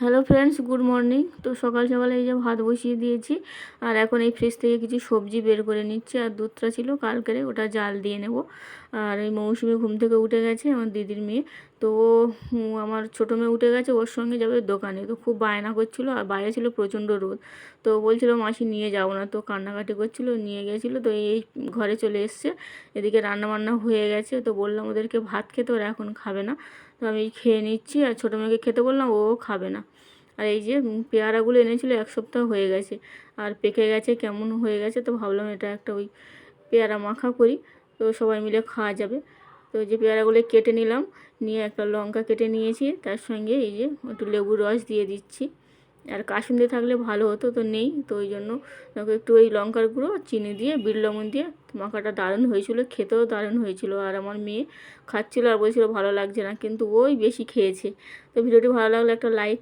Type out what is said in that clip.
Hello friends, good morning. তো সকাল সকালে এই যে ভাত বসিয়ে দিয়েছি, আর এখন এই ফ্রিজ থেকে কিছু সবজি বের করে নিচ্ছি, আর দুধটা ছিল কালকেরে ওটা জাল দিয়ে নেব। আর এই মৌসুমি ঘুম থেকে উঠে গেছে আমার দিদির মেয়ে। তো আমার ছোটো মেয়ে উঠে গেছে, ওর সঙ্গে যাবে দোকানে। তো খুব বায়না করছিল, আর বাইরে ছিল প্রচণ্ড রোদ। তো বলছিল, মাসি নিয়ে যাব না। তো কান্নাকাটি করছিল, নিয়ে গেছিল। তো এই ঘরে চলে এসছে, এদিকে রান্না বান্না হয়ে গেছে। তো বললাম, ওদেরকে ভাত খেতে, ওরা এখন খাবে না। তো আমি খেয়ে নিচ্ছি আর ছোটো মেয়েকে খেতে বললাম, ও খাবে না। আর এই যে পেয়ারাগুলো এনেছিলো, এক সপ্তাহ হয়ে গেছে। আর পেকে গেছে, কেমন হয়ে গেছে তো ভাবলাম এটা একটা ওই পেয়ারা মাখা করি। তো সবাই মিলে খাওয়া যাবে। তো যে পেয়ারাগুলো কেটে নিলাম, নিয়ে একটা লঙ্কা কেটে নিয়েছি, তার সঙ্গে এই যে একটু লেবুর রস দিয়ে দিচ্ছি। আর কাসুন্দি থাকলে ভালো হতো তো নেই, তো ওই জন্য ওকে একটু ওই লঙ্কার গুঁড়ো চিনি দিয়ে বিড় লবণ দিয়ে মাখাটা দারুণ হয়েছিল, খেতেও দারুণ হয়েছিল। আর আমার মেয়ে খাচ্ছিল আর বলছিল ভালো লাগছে না, কিন্তু ওই বেশি খেয়েছে। তো ভিডিওটি ভালো লাগলে একটা লাইক